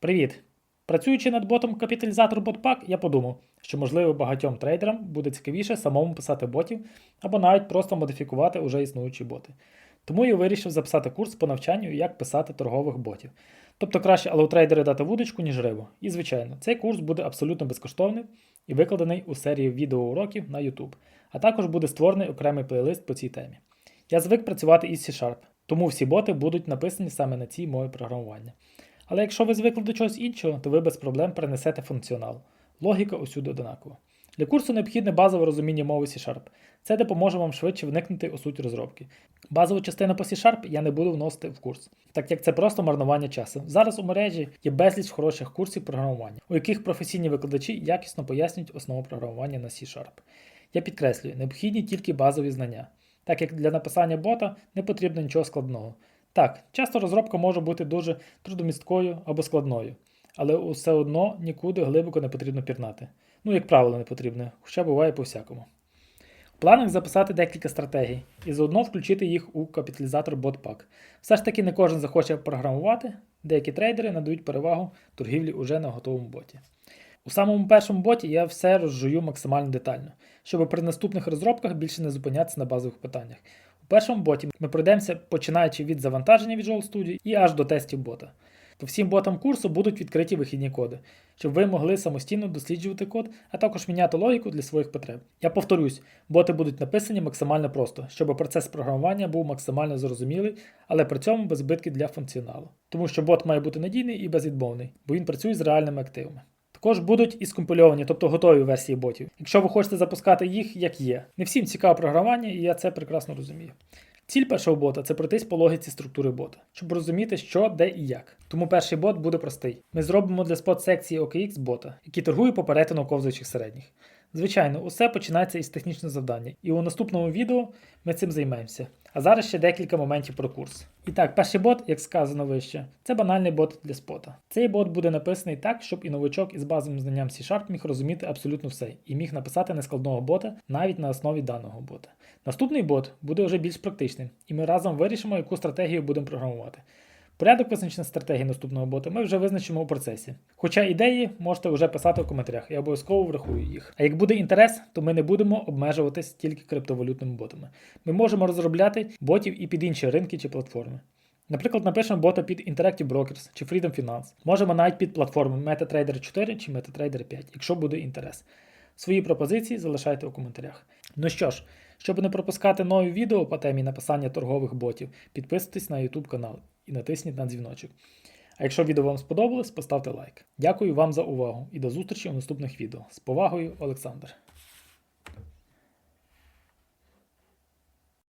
Привіт! Працюючи над ботом капіталізатор BotPack, я подумав, що можливо багатьом трейдерам буде цікавіше самому писати ботів або навіть просто модифікувати уже існуючі боти. Тому я вирішив записати курс по навчанню, як писати торгових ботів. Тобто краще алоутрейдери дати вудочку, ніж рибу. І звичайно, цей курс буде абсолютно безкоштовним і викладений у серії відеоуроків на YouTube, а також буде створений окремий плейлист по цій темі. Я звик працювати із C-Sharp, тому всі боти будуть написані саме на цій мові програмування. Але якщо ви звикли до чогось іншого, то ви без проблем перенесете функціонал. Логіка усюди одинакова. Для курсу необхідне базове розуміння мови C-Sharp. Це допоможе вам швидше вникнути у суть розробки. Базову частину по C-Sharp я не буду вносити в курс, так як це просто марнування часу. Зараз у мережі є безліч хороших курсів програмування, у яких професійні викладачі якісно пояснюють основу програмування на C-Sharp. Я підкреслюю, необхідні тільки базові знання, так як для написання бота не потрібно нічого складного. Так, часто розробка може бути дуже трудомісткою або складною, але все одно нікуди глибоко не потрібно пірнати. Ну, як правило, не потрібно, хоча буває по-всякому. В планах записати декілька стратегій і заодно включити їх у капіталізатор BotPack. Все ж таки не кожен захоче програмувати, деякі трейдери надають перевагу торгівлі уже на готовому боті. У самому першому боті я все розжую максимально детально, щоб при наступних розробках більше не зупинятися на базових питаннях. У першому боті ми пройдемося починаючи від завантаження Visual Studio і аж до тестів бота. По всім ботам курсу будуть відкриті вихідні коди, щоб ви могли самостійно досліджувати код, а також міняти логіку для своїх потреб. Я повторюсь, боти будуть написані максимально просто, щоб процес програмування був максимально зрозумілий, але при цьому без збитків для функціоналу. Тому що бот має бути надійний і безвідмовний, бо він працює з реальними активами. Також будуть і скомпільовані, тобто готові версії ботів, якщо ви хочете запускати їх як є. Не всім цікаве програмування, і я це прекрасно розумію. Ціль першого бота це пройтись по логіці структури бота, щоб розуміти, що, де і як. Тому перший бот буде простий. Ми зробимо для спот секції OKX бота, який торгує по перетину ковзаючих середніх. Звичайно, усе починається із технічного завдання, і у наступному відео ми цим займемося. А зараз ще декілька моментів про курс. І так, перший бот, як сказано вище, це банальний бот для спота. Цей бот буде написаний так, щоб і новичок із базовим знанням C-Sharp міг розуміти абсолютно все і міг написати нескладного бота навіть на основі даного бота. Наступний бот буде вже більш практичним, і ми разом вирішимо, яку стратегію будемо програмувати. Порядок визначення стратегії наступного бота ми вже визначимо у процесі. Хоча ідеї можете вже писати в коментарях, я обов'язково врахую їх. А як буде інтерес, то ми не будемо обмежуватись тільки криптовалютними ботами. Ми можемо розробляти ботів і під інші ринки чи платформи. Наприклад, напишемо бота під Interactive Brokers чи Freedom Finance. Можемо навіть під платформи MetaTrader 4 чи MetaTrader 5, якщо буде інтерес. Свої пропозиції залишайте у коментарях. Ну що ж, щоб не пропускати нові відео по темі написання торгових ботів, підписуйтесь на YouTube канал і натисніть на дзвіночок. А якщо відео вам сподобалось, поставте лайк. Дякую вам за увагу і до зустрічі у наступних відео. З повагою, Олександр.